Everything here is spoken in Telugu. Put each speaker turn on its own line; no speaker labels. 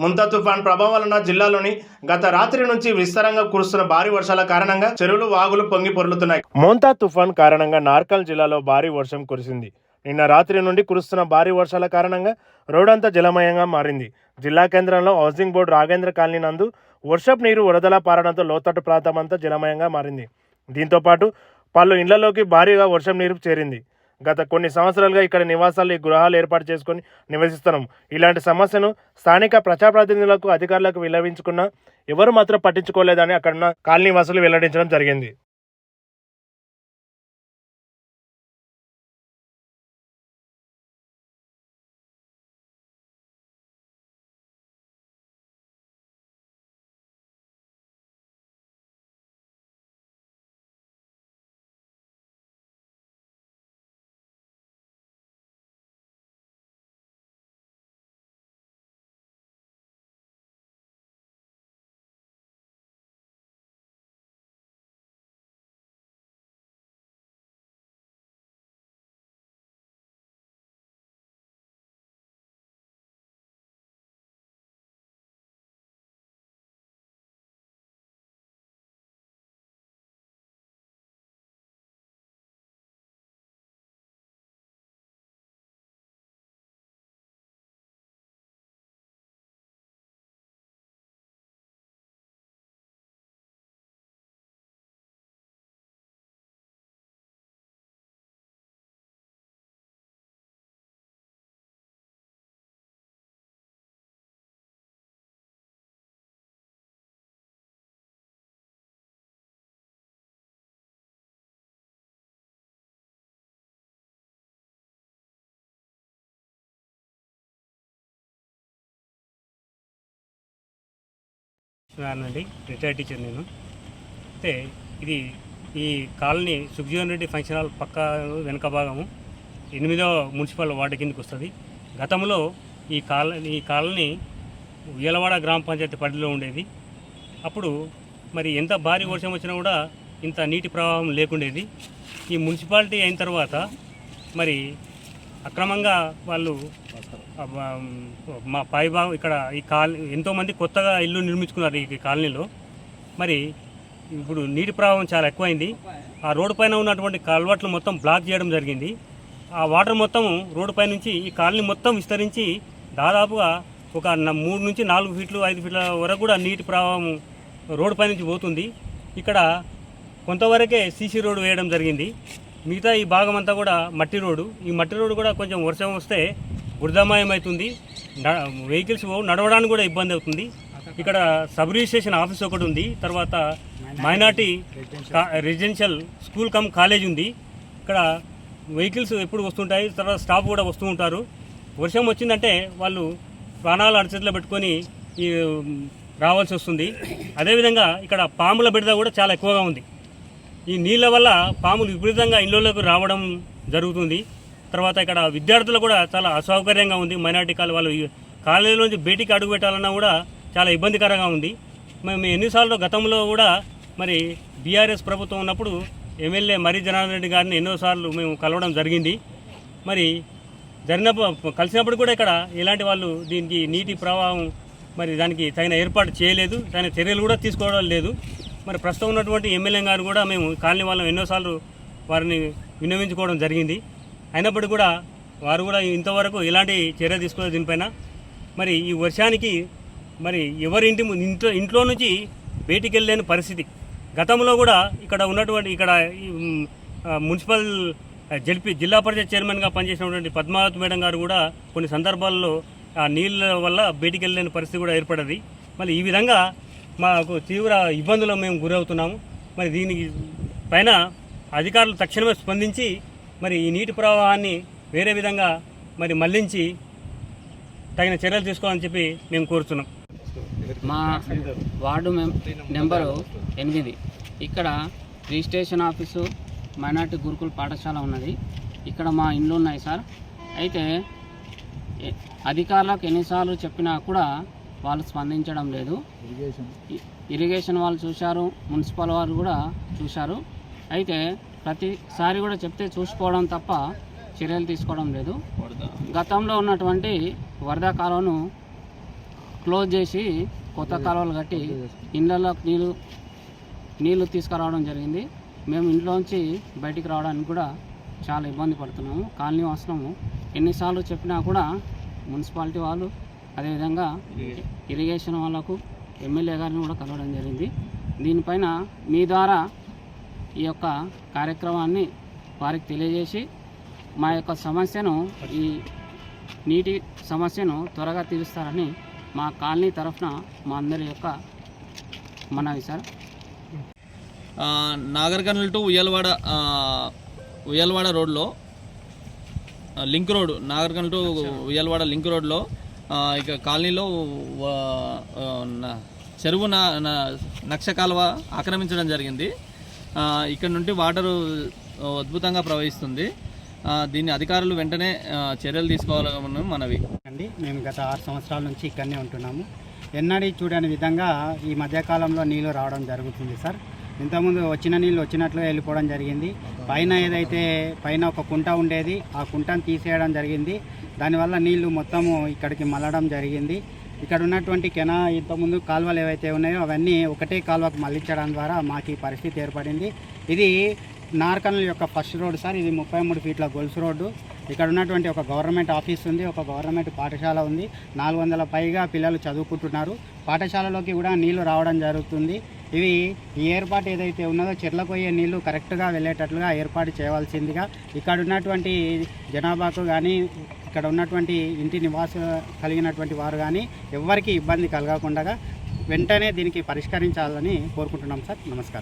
ముంతా తుఫాన్ ప్రభావం వలన జిల్లాలోని గత రాత్రి నుంచి విస్తారంగా కురుస్తున్న భారీ వర్షాల కారణంగా చెరువులు వాగులు పొంగి పొర్లుతున్నాయి. ముంతా తుఫాన్ కారణంగా నార్కల్ జిల్లాలో భారీ వర్షం కురిసింది. నిన్న రాత్రి నుండి కురుస్తున్న భారీ వర్షాల కారణంగా రోడ్డంతా జలమయంగా మారింది. జిల్లా కేంద్రంలో హౌసింగ్ బోర్డు రాగేంద్ర కాలనీ నందు వర్షపు నీరు వరదలా పారడంతో లోతట్టు ప్రాంతం అంతా జలమయంగా మారింది. దీంతో పాటు పలు ఇళ్ళలోకి భారీగా వర్షం నీరు చేరింది. గత కొన్ని సంవత్సరాలుగా ఇక్కడ నివాసాలు ఈ గృహాలు ఏర్పాటు చేసుకొని నివసిస్తున్నాం. ఇలాంటి సమస్యను స్థానిక ప్రజాప్రతినిధులకు అధికారులకు విలవించుకున్న ఎవరు మాత్రం పట్టించుకోలేదని అక్కడున్న కాలనీ వాసులు వెల్లడించడం జరిగింది.
అండి రిటైర్డ్ టీచర్ నేను. అయితే ఇది ఈ colony Sukhajeevan Reddy function hall పక్క వెనక భాగము. ఎనిమిదో మున్సిపల్ వార్డు కిందకి వస్తుంది. గతంలో ఈ కాలనీ ఈ కాలనీ ఉయ్యలవాడ గ్రామ పంచాయతీ పరిధిలో ఉండేది. అప్పుడు మరి ఎంత భారీ వర్షం వచ్చినా కూడా ఇంత నీటి ప్రవాహం లేకుండేది. ఈ మున్సిపాలిటీ అయిన తర్వాత మరి అక్రమంగా వాళ్ళు మా పైభాగం ఇక్కడ ఈ కాలనీ ఎంతోమంది కొత్తగా ఇల్లు నిర్మించుకున్నారు ఈ కాలనీలో. మరి ఇప్పుడు నీటి ప్రవాహం చాలా ఎక్కువైంది. ఆ రోడ్డు పైన ఉన్నటువంటి కల్వర్ట్లు మొత్తం బ్లాక్ చేయడం జరిగింది. ఆ వాటర్ మొత్తం రోడ్డు పై నుంచి ఈ కాలనీ మొత్తం విస్తరించి దాదాపుగా ఒక మూడు నుంచి నాలుగు ఫీట్లు ఐదు ఫీట్ల వరకు కూడా నీటి ప్రవాహం రోడ్డు పై నుంచి పోతుంది. ఇక్కడ కొంతవరకే సీసీ రోడ్డు వేయడం జరిగింది. మిగతా ఈ భాగం అంతా కూడా మట్టి రోడ్డు. ఈ మట్టి రోడ్డు కూడా కొంచెం వర్షం వస్తే బురదమయం అవుతుంది వెహికల్స్ నడవడానికి కూడా ఇబ్బంది అవుతుంది. ఇక్కడ సబ్ రిజిస్ట్రేషన్ ఆఫీస్ ఒకటి ఉంది. తర్వాత minority residential school cum college ఉంది. ఇక్కడ వెహికల్స్ ఎప్పుడు వస్తుంటాయి తర్వాత స్టాఫ్ కూడా వస్తూ ఉంటారు. వర్షం వచ్చిందంటే వాళ్ళు ప్రాణాలు అరచేతిలో పెట్టుకొని రావాల్సి వస్తుంది. అదేవిధంగా ఇక్కడ పాముల బిడద కూడా చాలా ఎక్కువగా ఉంది. ఈ నీళ్ళ వల్ల పాములు విపరీతంగా ఇళ్ళలోకి రావడం జరుగుతుంది. తర్వాత ఇక్కడ విద్యార్థులు కూడా చాలా అసౌకర్యంగా ఉంది. మైనార్టీ కాలు వాళ్ళు కాలేజీలోంచి బయటికి అడుగు పెట్టాలన్నా కూడా చాలా ఇబ్బందికరంగా ఉంది. మేము ఎన్నిసార్లు గతంలో కూడా మరి బీఆర్ఎస్ ప్రభుత్వం ఉన్నప్పుడు ఎమ్మెల్యే మరి జనార్దన్ రెడ్డి గారిని ఎన్నోసార్లు మేము కలవడం జరిగింది. మరి జరిగినప్పుడు కలిసినప్పుడు కూడా ఇక్కడ ఎలాంటి వాళ్ళు దీనికి నీటి ప్రవాహం మరి దానికి తగిన ఏర్పాటు చేయలేదు. దాని చర్యలు కూడా తీసుకోవడం లేదు. మరి ప్రస్తుతం ఉన్నటువంటి ఎమ్మెల్యే గారు కూడా మేము కాలనీ వాళ్ళం ఎన్నోసార్లు వారిని విన్నవించుకోవడం జరిగింది. అయినప్పటికీ కూడా వారు కూడా ఇంతవరకు ఎలాంటి చర్య తీసుకోలేదు దీనిపైన. మరి ఈ వర్షానికి మరి ఎవరి ఇంటి ఇంట్లో ఇంట్లో నుంచి బయటికి వెళ్ళలేని పరిస్థితి. గతంలో కూడా ఇక్కడ ఉన్నటువంటి ఇక్కడ మున్సిపల్ జడ్పీ జిల్లా పరిషత్ చైర్మన్గా పనిచేసినటువంటి పద్మావతి మేడం గారు కూడా కొన్ని సందర్భాల్లో ఆ నీళ్ళ వల్ల బయటికి వెళ్ళలేని పరిస్థితి కూడా ఏర్పడది. మళ్ళీ ఈ విధంగా మాకు తీవ్ర ఇబ్బందులు మేము గురవుతున్నాము. మరి దీనికి పైన అధికారులు తక్షణమే స్పందించి మరి ఈ నీటి ప్రవాహాన్ని వేరే విధంగా మరి మళ్ళించి తగిన చర్యలు తీసుకోవాలని చెప్పి మేము కోరుతున్నాం.
మా వార్డు నెంబరు ఎనిమిది. ఇక్కడ రిజిస్ట్రేషన్ ఆఫీసు మైనార్టీ గురుకుల పాఠశాల ఉన్నది. ఇక్కడ మా ఇండ్లు ఉన్నాయి సార్. అయితే అధికారులకు ఎన్నిసార్లు చెప్పినా కూడా వాళ్ళు స్పందించడం లేదు. ఇరిగేషన్ వాళ్ళు చూశారు మున్సిపల్ వారు కూడా చూశారు. అయితే ప్రతిసారి కూడా చెప్తే చూసుకోవడం తప్ప చర్యలు తీసుకోవడం లేదు. గతంలో ఉన్నటువంటి వరద కాలువను క్లోజ్ చేసి కొత్త కాలువలు కట్టి ఇళ్ళలోకి నీళ్ళు నీళ్ళు తీసుకురావడం జరిగింది. మేము ఇంట్లోంచి బయటికి రావడానికి కూడా చాలా ఇబ్బంది పడుతున్నాము. కాలనీ వాసనము ఎన్నిసార్లు చెప్పినా కూడా మున్సిపాలిటీ వాళ్ళు అదేవిధంగా ఇరిగేషన్ వాళ్ళకు ఎమ్మెల్యే గారిని కూడా కలవడం జరిగింది. దీనిపైన మీ ద్వారా ఈ యొక్క కార్యక్రమాన్ని వారికి తెలియజేసి మా యొక్క సమస్యను ఈ నీటి సమస్యను త్వరగా తీరుస్తారని మా కాలనీ తరఫున మా అందరి యొక్క మనవి సార్.
ఆ, టు ఉయ్యలవాడ ఉయ్యలవాడ రోడ్లో link road Nagar to Uyyalawada link రోడ్లో ఇక కాలనీలో చెరువు నక్ష కాలువ ఆక్రమించడం జరిగింది. ఇక్కడ నుండి వాటరు అద్భుతంగా ప్రవహిస్తుంది. దీన్ని అధికారులు వెంటనే చర్యలు తీసుకోవాలని మనవి.
అండి మేము గత ఆరు సంవత్సరాల నుంచి ఇక్కడనే ఉంటున్నాము. ఎన్నడీ చూడని విధంగా ఈ మధ్యకాలంలో నీళ్ళు రావడం జరుగుతుంది సార్. ఇంతకుముందు వచ్చిన నీళ్ళు వచ్చినట్లుగా వెళ్ళిపోవడం జరిగింది. పైన ఏదైతే పైన ఒక కుంట ఉండేది ఆ కుంటను తీసేయడం జరిగింది. దానివల్ల నీళ్ళు మొత్తము ఇక్కడికి మళ్ళడం జరిగింది. ఇక్కడ ఉన్నటువంటి కెనా ఇంతకుముందు కాలువలు ఏవైతే ఉన్నాయో అవన్నీ ఒకటే కాలువకు మళ్ళించడం ద్వారా మాకు ఈ పరిస్థితి ఏర్పడింది. ఇది నార్కల్ యొక్క ఫస్ట్ రోడ్ సార్. ఇది ముప్పై మూడు ఫీట్ల గొలుసు రోడ్డు. ఇక్కడ ఉన్నటువంటి ఒక గవర్నమెంట్ ఆఫీస్ ఉంది ఒక గవర్నమెంట్ పాఠశాల ఉంది. నాలుగు వందల పైగా పిల్లలు చదువుకుంటున్నారు. పాఠశాలలోకి కూడా నీళ్ళు రావడం జరుగుతుంది. ఇవి ఈ ఏర్పాటు ఏదైతే ఉన్నదో చెట్లకు పోయే నీళ్ళు కరెక్ట్గా వెళ్ళేటట్లుగా ఏర్పాటు చేయవలసిందిగా ఇక్కడ ఉన్నటువంటి జనాభాకు కానీ ఇక్కడ ఉన్నటువంటి ఇంటి నివాస కలిగినటువంటి వారు కానీ ఎవరికి ఇబ్బంది కలగకుండా వెంటనే దీనికి పరిష్కరించాలని కోరుకుంటున్నాం సార్. నమస్కారం.